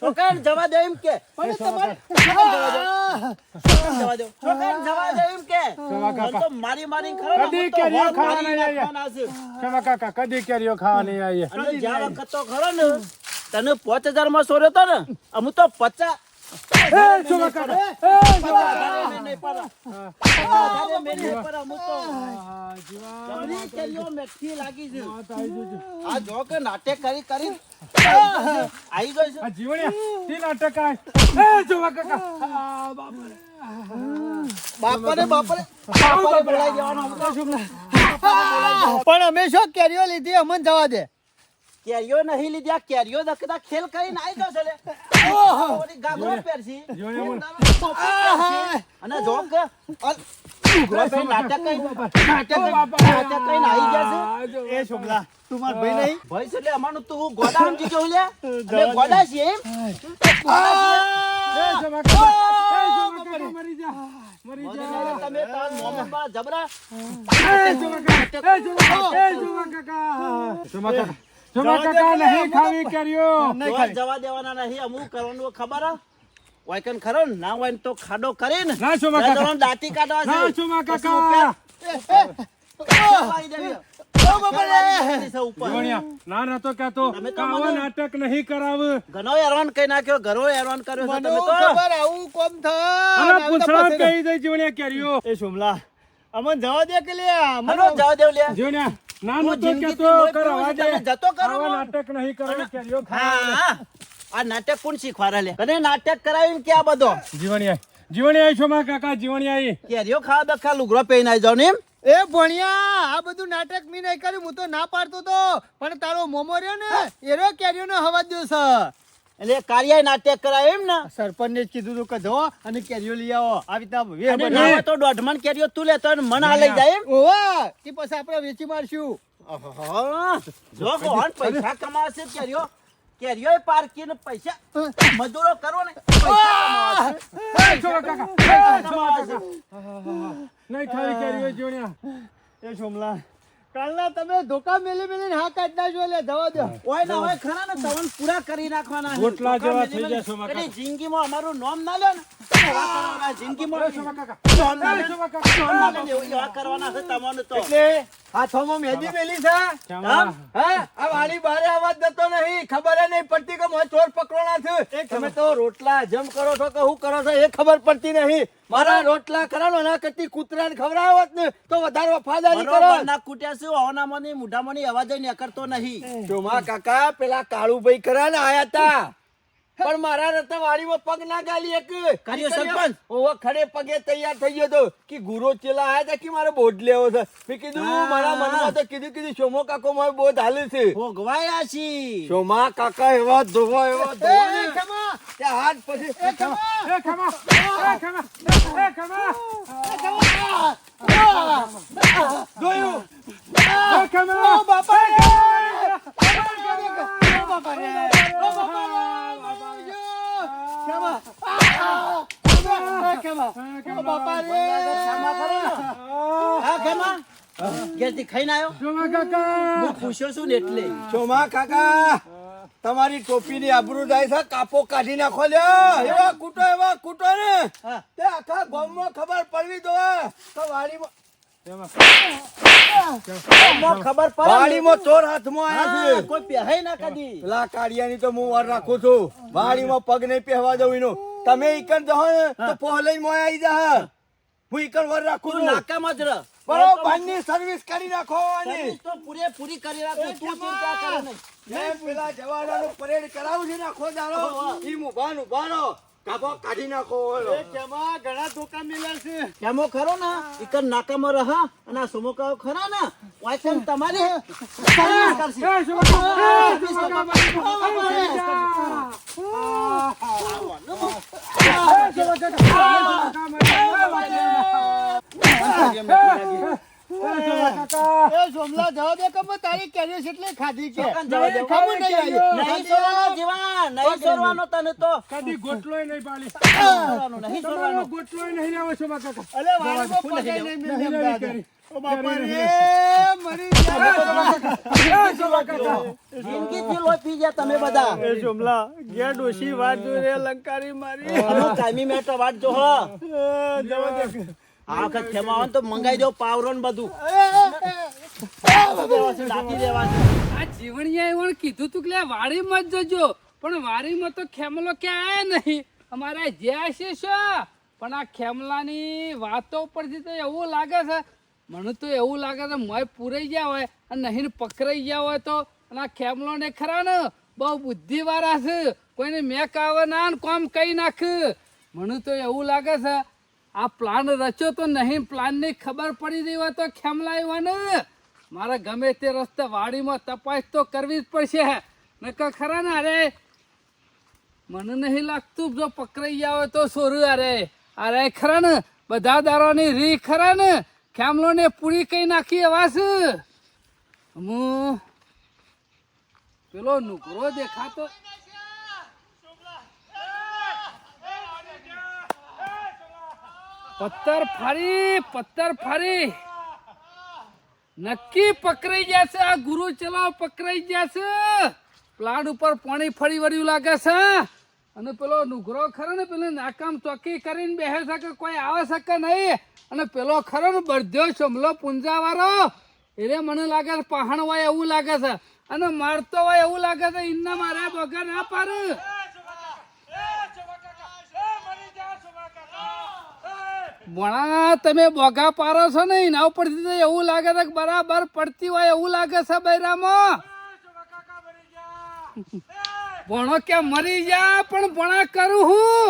છોકરાને જવા દે એમ કે. પણ તમારે જવા દો. છોકરાને જવા દે. એમ કે. તો મારી મારી ખરો કદી કેરીઓ ખાવા નહીં. નાખવાના ક્ષમા કાકા કદી કેરીઓ ખાવા નહીં આવીએ જ્યાં વખત તો ખરો ને તને પાંચ હજારમાં સોર્યો તો ને અમુ તો પચાસ નાટક કરી કરી. આવી નાટક કાકા. બાપરે. બોલાઈ પણ અમે શું કેરીઓ લીધી અમને જવા દે. કેરીઓ નહીં લીધી આ કેરીઓ દખતા ખેલ કરીને આવી ગયો છે લે ઓલી ગાગરો પહેરશી. અને જો કે અલ- ઉઘરો પહેરી નાટક કરી નાટક કરી- આવી ગયા આ એ શોભલા તું માર ભાઈ નહીં? ભાઈ એટલે અમારું તું ગોડા સમજી ગયો લે અમે ગોડા છીએ એમ. એ ક્ષમા કાકા. એ ક્ષમા કાકા. મરી જા. મરી જા. તમે તાર મોમાં બા જબરા. એ ક્ષમા કાકા. એ ક્ષમા કાકા. એ કાકા. ક્ષમા કાકા નહીં ખાવી કેરીઓ નહીં તો ખાવી. જવા દેવાના નહીં અમુક કરવાનું ખબર હે? ખરો ના હોય તો ખાડો કરીને ના ક્ષમા કાકા દાંતી કાઢવા ના ક્ષમા કાકા ઉપર મારી દેવી. મારી છે ઉપર. જીવણિયા ના ના તો કહેતો તમે તો આવા મને- નાટક નહીં કરાવ ઘણો એરવાન કઈ નાખ્યો ઘરો એરવાન કર્યો તમે તો ખબર આવું કોમ થાય અને પૂછડા કહી દઈ જીવણિયા કર્યો એ શોભલા અમને જવા દે કે લે અમન જવા દેવ લે જીવણિયા ના તું તો જિંદગીથી કરવા દે જતો કરો નાટક નહીં કરાવી કેરીઓ ખાવા હા. આ નાટક કોણ શીખવાડે લે? અને નાટક કરાવીને કે આ બધો? જીવણિયા જીવણિયા ક્ષમા કાકા જીવણિયા કેરીઓ ખાવા દખા લુગડો પહેરીને આવી જાવ ને એમ? એ ભણ્યા આ બધું નાટક મી નહીં કર્યું હું તો ના પાડતો તો. પણ તારો મોમો રહ્યો ને એરો કેરીઓ નો હવા દો છે એટલે કાર્ય નાટક કરાય એમ ને. સરપંચ ને કીધું તું કે જો અને કેરીઓ લઈ આવો. આવી રીતના વે અને બનાવો. ના હોય કેરીઓ તું લેતો હોય મન આ લઈ જાય એમ. ઓવા તે પછી આપણે વેચી મારશું. જો કોણ પૈસા કમાશે કેરીઓ. કેરીઓ પારકીને પૈસા મજૂરો કરો ને નહીં ખાવી કેરીઓ જીવણિયા એ સોમલા કાલના તમે ધોકા મેલી મેલીને હા કાઢ નાખજો એટલે દવા દો. ઓય ના હોય ખરા ને તવન પૂરા કરી નાખવાના ગોટલા જેવા થઈ જશો, મારા જિંદગીમાં અમારું નામ ના લે. ના. અવાજ રોટલા જમ ખબર પડતી નહીં મારા રોટલા કરાનો ના કરતી કૂતરાને ખવડાવો જ ને તો વધારે વફાદારી કરો ના કૂટ્યા છે ઓનામાંની મોઢામાંની અવાજ ય નીકળતો નહીં ચોમા કાકા પેલા કાળુભાઈ કરા ને આયા તા પણ મારા રસ્તા વાડીમાં પગ ના ગાલી એક કર્યો સરપંચ? ઓવા ખડે પગે તૈયાર થઈ ગયો તો કે ગુરો ચેલા આયા તા કે મારે બોટ લેવો છે મેં કીધું મારા મનમાં તો કીધું કીધું શોમો કાકો મારે બોટ હાલે છે ભોગવાયા છી શોમા કાકા એવા ધોવા એવા ધોવા ખમા કે હાથ પછી એ ખમા એ ખમા એ ખમા જોયું એ ખમા ઓ બાપા રે! બાપા રે! બાપા રે! ક્ષમા. ટોપી ને. તમારી આબરૂ જાય છે કાપો કાઢી નાખો એવા કૂટો એવા કૂટો ને. તે આખા ગામમાં ખબર પડવી દો તો વાડીમાં ખબર. વાડીમાં ચોર હાથમાં આયા છે. કોઈ પહેરાય ના કદી. પેલા કાળિયાની તો હું વાર રાખું છું. વાડીમાં પગ નહીં પહેવા દઉં એનો. તમે ઈકન જહો તો પહોલઈ મોય આવી જા હું ઈકન વાર રાખું છું. નાકામાં જ બરોબરની સર્વિસ કરી નાખો અને તો પૂરેપૂરી કરી રાખો. તું ચિંતા કરે નહીં. મેં પેલા જવાનોનું પરેડ કરાવું છે. નાખો આખો ઈ મુભાન ઉભાનો. કાપો કાઢી નાખો ઓલો. ઘણા ધોકા મિલ્યા છે. કેમો ખરો ને? ઈકન નાકામાં રહા અને આ સમોકાઓ ખરા ને? વાંચન તમારે. તમે બધા. જુમલા ઘેર ડોશી વાત જોઈ લંકારી મારી. કાયમી મેટર વાટ જો હો એ, જવા દે. આ વખત ખેમા તો મંગાઈ દો પાવરો ને બધું. આ જીવણિયા એવું કીધું તું કે વાડી વાડીમાં જજો. પણ વાડીમાં તો ખેમલો ક્યાંય નહીં. અમારા જ્યાં છે શું પણ આ ખેમલાની વાતો પરથી તો એવું લાગે છે. મને તો એવું લાગે છે મોય પૂરાઈ ગયા હોય અને નહીં પકડાઈ ગયા હોય તો. અને આ ખેમલો ને ખરા ને? બહુ બુદ્ધિવાળા છે. કોઈને મેક આવે ના કોમ કઈ નાખ. મને તો એવું લાગે છે આ પ્લાન રચ્યો તો નહીં પ્લાનની ખબર પડી રહી હોય તો ખેમલા આવ્યા મારે ગમે તે રસ્તે વાડીમાં તપાસ તો કરવી જ પડશે. નકર ખરા ને અરે? મને નહીં લાગતું જો પકડાઈ ગયા તો સોરું અરે. અરે ખરા ને? બધા દારોની રી ખરા ને? ખેમલોને પૂરી કઈ નાખી એવા છે હું પેલો નુકરો દેખાતો. પત્તર ફરી પથ્થર ફરી નક્કી પકડાઈ જશે આ ગુરુ ચલાવ પકડાઈ જશે પ્લાન્ટ ઉપર પાણી ફરી વળ્યું લાગે છે. અને પેલો નુગરો ખરો ને, પેલો નાકામ ચોકી કરીને બેસે છે કોઈ આવે છે કે નહીં? અને પેલો ખરો ને બધ્યો ચમલો પુંજા વાળો એટલે મને લાગે છે પહાણ હોય એવું લાગે છે. અને મારતો હોય એવું લાગે છે ઇન્ના મારે બગા ના પાર ભણા તમે બોગા પારો છો ને, એના ઉપરથી તો એવું લાગે છે કે બરાબર પડતી હોય એવું લાગે છે બૈરામાં ભણો કે મરી જા પણ ભણા કરું હું.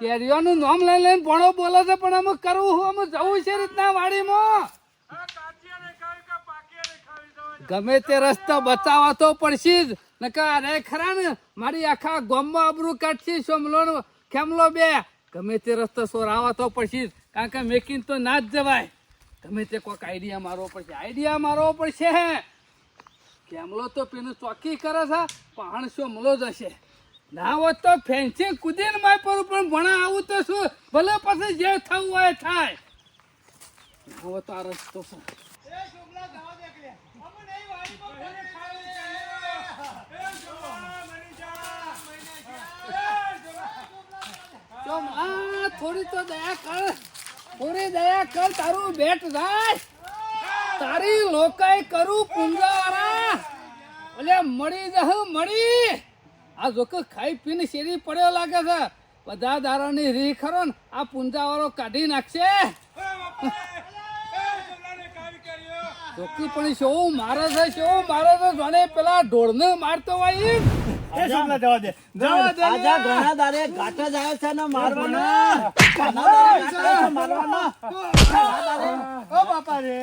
કેરીઓનું નામ લઈ લઈને ભણો બોલો છે, પણ અમે કરવું હું અમે જવું છે રીતના વાડીમાં. ગમે તે રસ્તો બચાવવા તો પડશે જ. નકા અરે ખરા ને, મારી આખા ગામમાં આબરું કાઢશે સોમલો ને ખેમલો બે? ગમે તે રસ્તો સોરાવા તો પડશે કારણ કે મેકિંગ તો ના જ જવાય. ગમે તે કોઈક આઈડિયા મારવો પડશે. આઈડિયા મારવો પડશે કેમલો તો પેલું ચોકી કરે છે પહાણ મળો જ હશે ના હોત તો ફેન્સિંગ કૂદીને માય પર પણ ભણા આવું તો શું? ભલે પછી જે થવું હોય, થાય. ના હોત તો આ રસ્તો છે થોડી તો દયા કર. થોડી દયા કર, તારું બેટ જાય તારી લોકાઈ કરું પુંજાવાળા એટલે મળી જહ, મળી. આ જોક ખાઈ પીને શેરી પડ્યો લાગે છે. બધા દારાની રી ખરો ને, આ પુંજાવાળો કાઢી નાખશે. જોકી પણ શું, મારે છે, શું, મારે છે જાણે પેલા ઢોળને મારતો હોય. એ જુમલા જવા દે. જવા દે. આજા ઘણા દારે ઘાટા જાય છે ને મારવાનો. ઘણા દાડે ઘાટા છે મારવાના. ઓ બાપા રે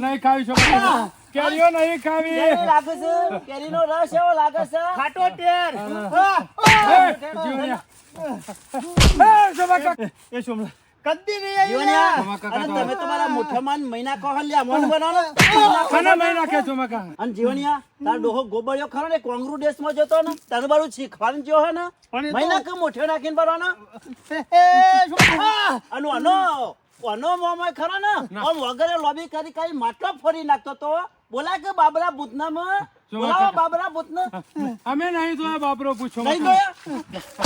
નહીં ખાવી શોભા કેરીઓ નહીં ખાવી. લાગે છે? કેરીનો રસ એવો લાગે છે? ખાટો ટેર. એ, જીવણિયા. કદી નહીં તો- તમે તમારા મોઢામાં મહિના કહો લ્યા મોઢ બનાવો. અને જીવણિયા તાર ડોહો ગોબળિયો ખરો ને કોંગરુ દેશમાં જતો ને તને બારું શીખવાનું જો હે ને પણ એ તો- મહિના કે મોઠે નાખીને ભરવાનો એ જુમલા અને આનો આનો મોમાં ખરો ને આમ વગરે લોબી કરી કરી માટલો ફરી નાખતો તો બોલા કે બાબરા ભૂતનામાં બોલાવો બાબરા ભૂતને. અમે નહીં જોયા બાપરો પૂછો. નહીં એ,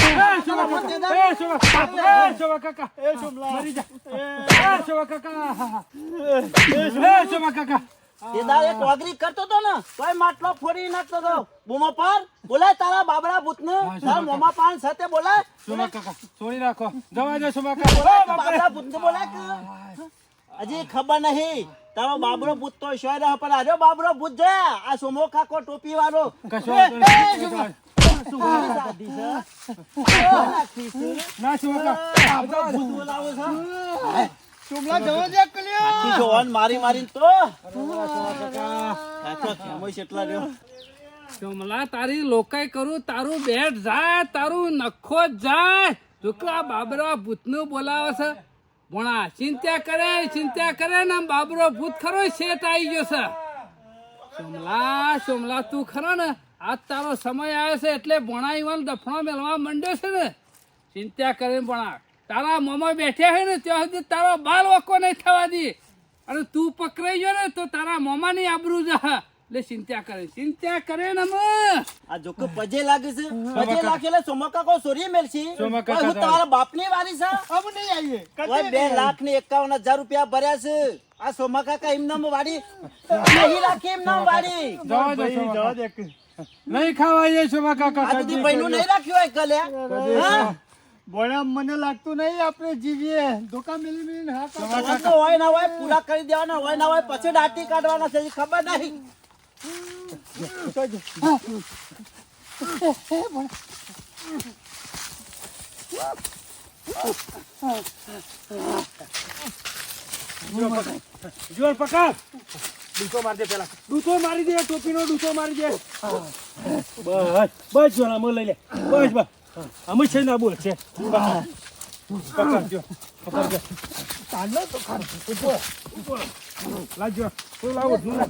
જોયા શોભા કાકા. એ, શોભા કાકા. એ, શોભા કાકા. એ મરી જા. એ, શોભા કાકા. એ, શોભા કાકા. કરતો તો ને તોય માટલો ફોડી નાખતો તો. બૂમો પાર બોલાય તારા બાબરા ભૂતને. તારા મોમાં પાન સાથે બોલાય. શોભા કાકા છોડી રાખો. જવા દે કાકા. બાબરા ભૂતને બોલાય હજી ખબર નહીં. તારો બાબરો ભૂત તો શોય રહ પણ આજો બાબરો ભૂત જોયા આ સોમો ખાકો ટોપી વાળો. કશો છે. છે. ના ભૂત બોલાવો છે? જવા દે કલ્યો જોવાન મારી મારીને તો. કાકો. ખેમોય એટલા રહ્યો ચોમલા તારી લોકાઈ કરું તારું બેટ જાય તારું નખો જાય. છોકરા બાબરા ભૂતનું બોલાવે છે? ભણા ચિંતા કરે ચિંતા કરે ને બાબરો ભૂત ખરો શેઠ આવી ગયો છે. સોમલા સોમલા, તું ખરો ને, આજ તારો સમય આવ્યો છે એટલે ભણાઈ દફણો મેળવા માંડ્યો છે ને. ચિંતા કરીને ભણા તારા મોમાં બેઠ્યા છે ને ત્યાં સુધી તારો બાલ વકો નહીં થવા દે. અને તું પકડાઈ ગયો ને તો તારા મોમાની આબરૂ જા. એટલે ચિંતા કરે ચિંતા કરે ને આ જોકે પજે લાગે છે. પજે લાખેલે એટલે કો સોરી મેલશી. સોમા ઓય, કાકા હું તમારા બાપની વારી છે? અબ નહીં આવીએ. ઓય, બે લાખ ને 51000 રૂપિયા ભર્યા છે. આ સોમા કાકા એમનામ વાડી નહીં રાખી એમનામ વાડી. જવા દો સોમા કાકા. નહીં ખાવાય શોભા કા આ દી બહેનું નહીં રાખ્યું હોય કલે હા? ભણા મને લાગતું નહીં આપણે જીવીએ. ધોકા મિલી મિલી હા તો હોય ના હોય પૂરા કરી દેવાના હોય ના હોય પછી દાટી કાઢવાના છે ખબર નહીં. જોર પકડ. ડૂચો મારી દે પેલા. ડૂચો મારી દે, ટોપીનો ડૂચો મારી દે. બસ બસ જોર આમ લઈ લે. બસ બસ. અમે છે ના બોલ, છે. પકડ જો પકડ જો ચાલો તો ખર ઉપર ઊભો. લાજો. તો લાવો? તું લા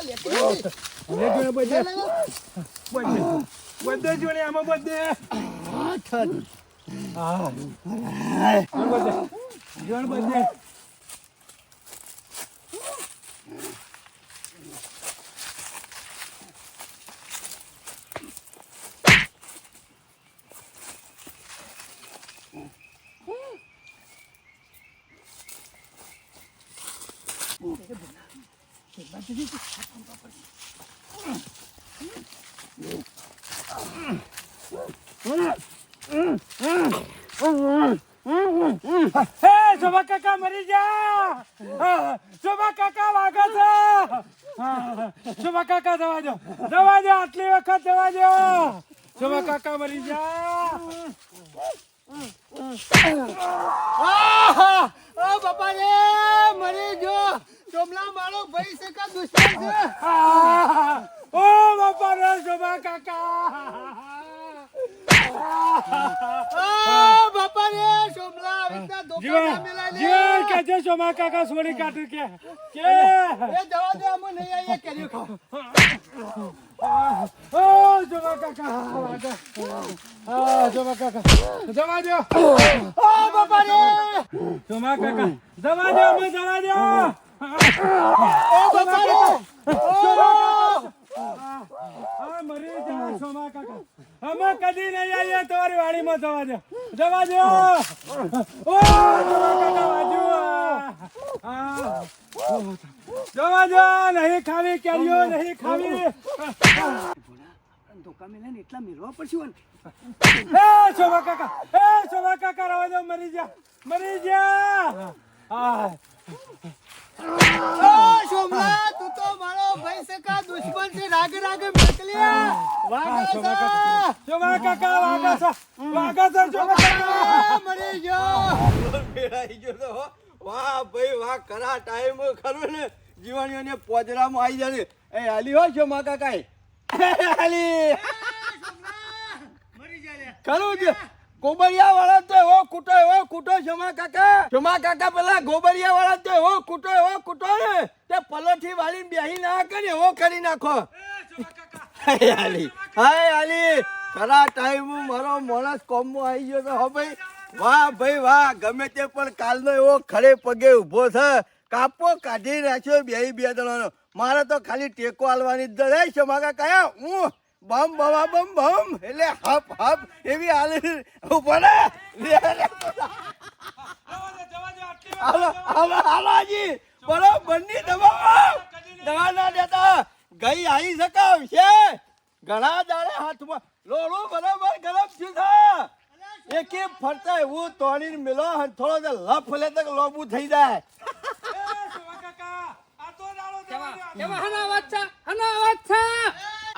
લે જો બધે બધે બધે જો ને આમાં બધે હા. બધે જોણ બધે હે શોભા કાકા મરી જા હા, શોભા કાકા વાગે છે હા, શોભા કાકા જવા દો જવા દો આટલી વખત જવા દો શોભા કાકા મરી જા. ઓ બાપા રે મરી જો ચોમલા મારો ભાઈ છે કા દુશ્મન છે? ઓ બાપા રે શોભા કાકા! બાપા રે ચોમલા આવી રીતના ધોકા ના જીવન જીવન કે છે શોભા કાકા સોડી કાઢી કે? કે? એ જવા દે અમે નહીં કર્યું ઓ કાકા કાકા જવા દો. ઓ બાપા રે શોભા કાકા જવા દો અમે જવા દો. ઓ બાપા રે ઓ આ મરી જા સોમા કાકા કદી નહીં આવીએ, તમારી વાડીમાં જવા દો. જવા દો. જવા દો નહીં ખાવી કેરીઓ, નહીં ખાવી. એટલા મેળવા પડશે એ સોમા કાકા એ સોમા કાકા રવા મરી જા મરી જા. આ તું તો મારો ભાઈ છે દુશ્મન છે. રાગે રાગે મેકલ્યા વાગા જા. સોમા કાકા. વાગા છો. વાગા છો સોમા મરી ગયો. ભેળાઈ ગયો તો વાહ ભાઈ વાહ ટાઈમ ખરો ને. જીવાણીઓને પોજરામાં આવી જાય એ હાલી હોય છો મા કાકા હાલી. ખરું છે ગોબરિયા વાળા તો એવો કૂટો એવો કૂટો જમા કાકા. જમા કાકા પેલા ગોબરિયા વાળા તો એવો કૂટો એવો કૂટો ને. તે પલોઠી વાળીને બેહી ના કરે એવો કરી નાખો. હાય આલી હાય ખરા ટાઈમ મારો માણસ કોમમાં આવી ગયો તો હો ભાઈ. વાહ ભાઈ વાહ. ગમે તે પણ કાલનો એવો ખડે પગે ઊભો છે. કાપો કાઢી રાખ્યો બે બે દળાનો મારે તો ખાલી ટેકો આલવાની જ છે. માગા કયા હું બમ બવા બમ બમ. એટલે હપ હપ એવી હાલી લે. હાલો હાલો હાલો હાજી બરોબરની દવા દવા ના દેતા. ગઈ આવી શકાવ છે. ઘણા દાડે હાથમાં લોડું બરાબર ગરમ થયું છે. એકે ફરતા એવું તોડીને મેલો થોડો લફ લે તક લોબુ થઈ જાય. હના અવાજ છે? હના અવાજ છે?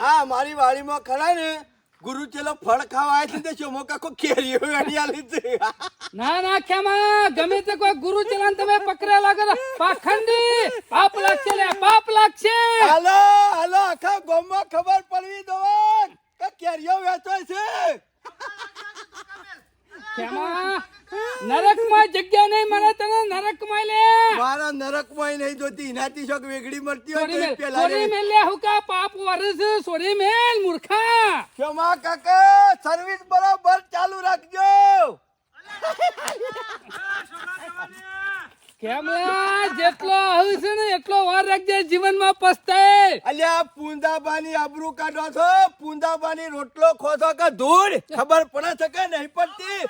આ મારી વાડીમાં ખરા ને ગુરુ ચેલો ફળ ખાવા આવે છે ચોમો કાકો કેરીઓ વેણી આલી છે. ના ના ખેમા ગમે તે કોઈ ગુરુ ચલાન તમે પકડ્યા લાગે તો પાખંડી પાપ લાગશે લે પાપ લાગશે. હાલો હાલો આખા ગોમમાં ખબર પડવી દો કે કેરીઓ વેચો છે. ખેમા નરકમાં જગ્યા નહીં મળે તને નરકમાં લે. મારા નરકમાં નહીં જોતી. એનાથી શોક વેગડી મળતી હોય તો પેલા સોરી મેલ લે હું કા પાપ વરસ સોરી મેલ મૂર્ખા. ક્ષમા કાકા સર્વિસ બરાબર ચાલુ રાખજો. કેમ? જેટલો આવું છે ને એટલો વાર રાખજે જીવનમાં પસ્તાય. અલ્યા પૂંદાબાની આબરૂ કાઢો છો પૂંદાબાની રોટલો ખોસો કે ધૂળ? ખબર પડે છે કે નહીં પડતી?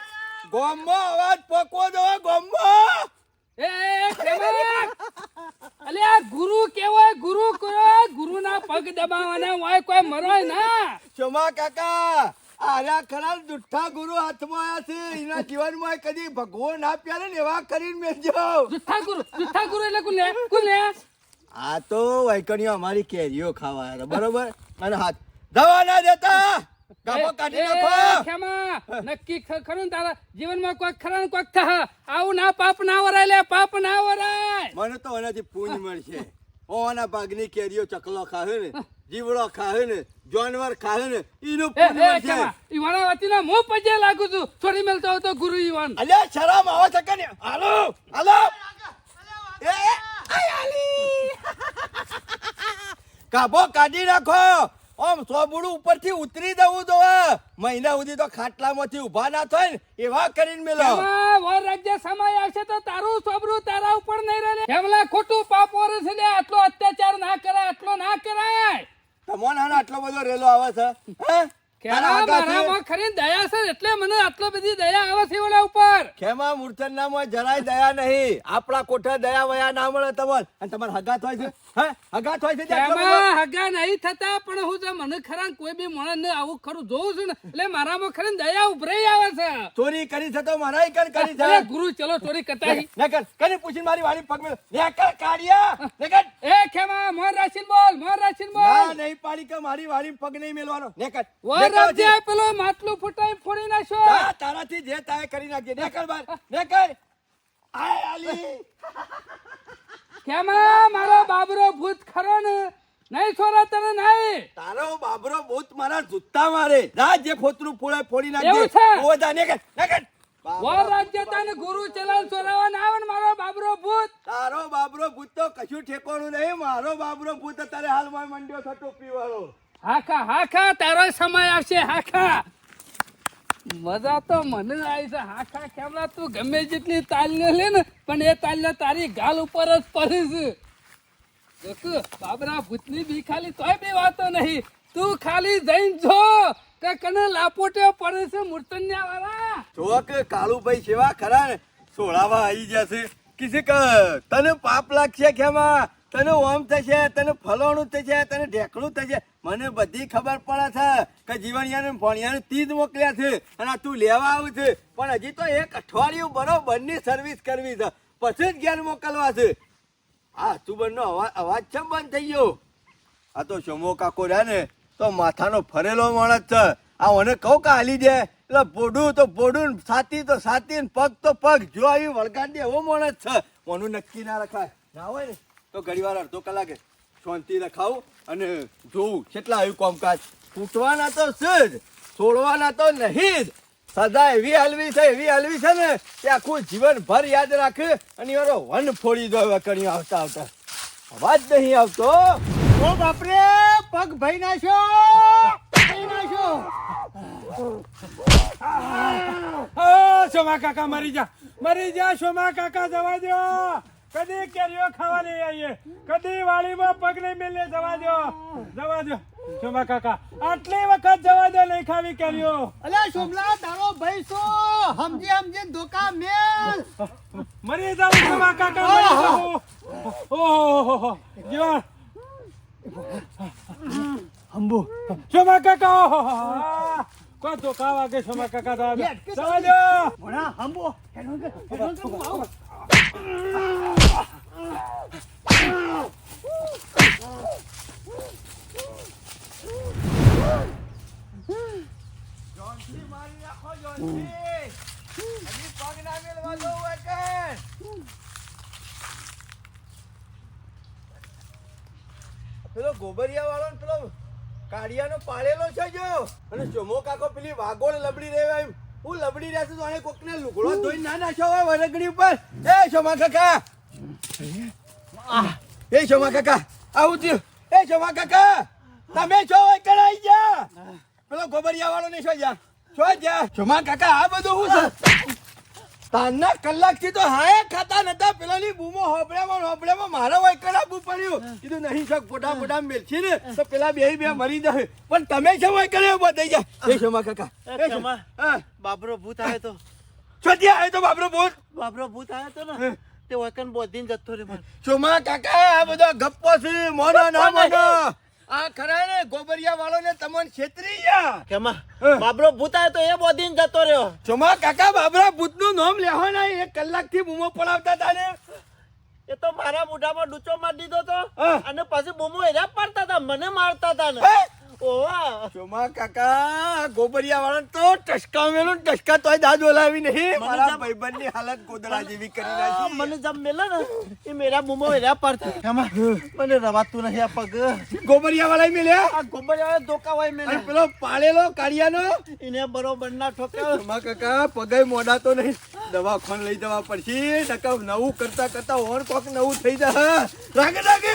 ગોમમાં અવાજ પોકવો દો ગોમો! એ અલે આ ગુરુ કેવો ગુરુ કરો ગુરુ ના પગ દબાવવાના હોય કોઈ મરોય ના. ક્ષમા કાકા આર્યા ખરા દુઠ્ઠા ગુરુ હાથમાં આયા છે. એના જીવનમાં કદી ભગવાન ના પ્યારે ને એવા કરીને મેજો દુઠ્ઠા ગુરુ દુઠ્ઠા ગુરુ એટલે કોને કોને આ તો વૈકણીઓ અમારી કેરીઓ ખાવા બરોબર? અને હાથ દવા ના દેતા! કાપો કાઢી નાખો. ખેમા નક્કી ખરું તારા જીવનમાં કોઈ ખરા ને કોઈક થા આવું ના પાપ ના વરાય લે પાપ ના વરાય. મને તો એનાથી પૂંજ મળશે. ઓના ભાગની કેરીઓ ચકલો ખાહે ને જીવડો ખાહે ને જાનવર ખાહે ને એનું પૂંજ મળશે. ઈવાના વતીના મોં પજે લાગુ છું. છોડી મેલતો હોય તો ગુરુ ઈવાન. અલે શરમ આવે છે કે? હાલો હાલો. એ, એ, આલી. કાબો કાઢી નાખો. આમ સોબુડું ઉપરથી ઉતરી દઉં તો મહિના સુધી તો ખાટલામાંથી ઊભા ના થાય ને એવા કરીને મેલો. વર રાજ્ય સમય આવશે તો તારું સોબરું તારા ઉપર નહીં રહે એમલા ખોટું પાપ છે લે આટલો અત્યાચાર ના કરાય આટલો ના કરાય. તમોન હાને આટલો બધો રેલો આવે છે? હે? ખરી દયા છે એટલે મને આટલો બધી દયા આવે છે ઓલા ઉપર. ખેમા મૂર્છનનામાં જરાય દયા નહીં. આપણા કોઠા દયા વયા ના મળે તમને. અને તમારે હગા હોય છે? હે? હગાત હોય છે? ખેમા હગા નહીં થતા પણ હું જે મને ખરા કોઈ બી માણસ ને આવું ખરું જોઉં છું ને એટલે મારામાં ખરી દયા ઉભરાઈ આવે છે. ચોરી કરી છે તો મારા કર કરી છે? ગુરુ ચલો ચોરી કરતા. નકર કને પૂછી મારી વાળી પગ મેલ નકર કાઢિયા નકર. એ ખેમા મોર રાશિન બોલ મોર રાશિન ના બોલ નહીં પાડી કે મારી વાળી પગ નહીં મેલવાનો નકર વર રાજ્ય પેલો માટલું ફૂટાઈ ફોડી નાખ્યો. તા- તારાથી જે તાય કરી નાખજે. નકર બાર નકર. આય આલી. ખેમા મારો બાબરો ભૂત ખરો ને? નહીં છોરા તને નહીં. તારો બાબરો ભૂત મારા જૂતા મારે. જા જે ખોતરું ફોડે ફોડી નાખજે. એવું છે? ઓ જા નકર નકર વર રાજ્ય તને ગુરુ ચલાવ છોરાવા ના આવે મારો બાબરો ભૂત. તારો બાબરો ભૂત તો કશું ઠેકોણું નહીં. મારો બાબરો ભૂત તારે હાલમાં મંડ્યો છે ટોપી વાળો. હાખા હાખા તારો સમય આવશે હાખા. મજા તો મને આવી છે. હાખા કેમલા તું ગમે જેટલી તાલ્યો લે ને, પણ એ તાલ્યો તારી ગાલ ઉપર જ પડે છે. જોતું, બાબરા ભૂતની બી ખાલી તોય બી વાતો નહીં. તું ખાલી જઈને જો કે કને લાપોટ્યો પડે છે મૂર્તન્યા વાળા જો કે કાળુભાઈ સેવા ખરા ને? સોળાવા આવી જશે કિસે કે, તને પાપ લાગશે ખેમાં. તને ઓમ થશે, તને ફલોણું થશે, તને ઢેકણું થશે. મને બધી ખબર પડે છે કે જીવણિયાને ભણિયાને તીજ મોકલ્યા છે અને આ તું લેવા આવું છે. પણ હજી તો એક અઠવાડિયું બરોબરની સર્વિસ કરવી છે. પછી જ ઘેર મોકલવા છે. હા સુબરનો અવાજ અવાજ છે બંધ થઈ ગયો? આ તો શમો કાકો રહ્યા ને, તો માથાનો ફરેલો માણસ છે. આ મને કહું કે હાલી દે. એટલે બોડું તો બોડું સાતી તો સાતી પગ તો પગ. જો આવી વળગાડી એવો માણસ છે. મોનું નક્કી ના રખાય. ના હોય ને? તો ઘડી વાર અડધો કલાકે. શાંતિ રખાવું અને જોવું કેટલા આવ્યું કોમકાજ ફૂટવાના તો છે જ છોડવાના તો નહીં જ સદા એવી હલવી છે એવી હલવી છે ને કે આખું જીવનભર યાદ રાખે અને એનો વન ફોડી દો હવે કણી આવતા આવતા અવાજ નહીં આવતો ઓ બાપરે પગ ભાઈ નાખ્યો ભાઈ સોમા કાકા મરી જા મરી જા સોમા કાકા જવા દો કદી કેરીઓ ખાવા નહીં આવીએ. કદી વાડીમાં પગ નહીં મેલે જવા દો જવા દો સોમા કાકા આટલી વખત જવા દો નહીં ખાવી કેરીઓ. અલે સોમલા તારો ભાઈ સો સમજી સમજી ધોકા મેલ. મરી જાવ ચોમા કાકા મરી જાવ ઓહો જીવન. અંબુ કાકા ઓહો કોઈ ધોકા વાગે સોમા કાકા જવા દો જવા દો ભણા હંબો. હેડો કે હેડો કે પેલો ગોબરિયા વાળો પેલો કાળિયાનો પાળેલો છે જો. અને ચોમો કાકો પેલી વાગોળ લબડી રહ્યો એમ હું લબડી રહ્યા છું તો કોકને લુગડો ધોઈ ના નાખ્યો હોય વરગડી ઉપર? એ ચોમા કાકા! એ શોમા કાકા આવું થયું. એ શોમા કાકા તમે છો કરાઈ ગયા? પેલો ગોબરિયા વાળો ને શું જા શું જા શોમા કાકા આ બધું શું છે? તારના કલાકથી તો હાય ખાતા નતા. પેલાની બૂમો હોબળામાં હોબળામાં મારા હોય કરાવવું પડ્યું. કીધું નહીં શક ફોટા ફોટા મેલછી ને તો પેલા બે બે મરી જશે. પણ તમે શું હોય કર્યો બધાઈ જા એ શોમા કાકા એ શોમા. હા. બાબરો ભૂત આવ્યો તો. ચોથી આવ્યો તો બાપરો બોલ બાબરો ભૂત આવ્યો તો ને. તે વકન બોધીન જતો રે માર. ચોમા કાકા આ બધો ગપ્પો છે મોનો ના મોનો. આ ખરા ને ગોબરિયા વાળો ને તમન છેતરી ગયા. કેમાં. બાબરો ભૂત આવ્યો તો એ બોધીન જતો રહ્યો. ચોમા કાકા બાબરા ભૂતનું નામ લેવો ના એક કલાકથી બૂમો પડાવતા હતા ને. એ તો મારા મોઢામાં ડૂચો મારી દીધો તો અને પછી બૂમો એરા પાડતા તા મને મારતા તા ને? ઓવા. શોમા કાકા ગોબરિયા વાળા તો ટસકા મેલો ને ટસકા તોય દાદ ઓલાવી નહીં. મારા ભાઈબંધ ભાઈબંધની હાલત ગોદડા જેવી કરી નાખી. મને જમ મેલે ને એ મેરા મુમો એરા પર મને રવાતું નહીં આ પગ. ગોબરિયા વાળા મેલે? આ ગોબરિયા વાળા ધોકા હોય મેલે પેલો પાળેલો કાળિયાનો? એને બરોબર ના ઠોક્યો ચોમા કાકા પગે મોડા તો નહીં. દવાખાન લઈ જવા પડશે નકા નવું કરતા કરતા ઓર કોક નવું થઈ જાય. રાગે રાગે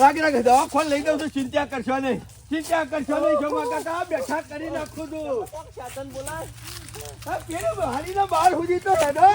રાગે રાગે. દવાખાન લઈ જાવ તો ચિંતા કરશો નહીં. ચિંતા કરશો નહીં શોમા કાકા બેઠા કરી નાખું છું. સાધન બોલાય. પેલું હારીના બાર સુધી તો હેડો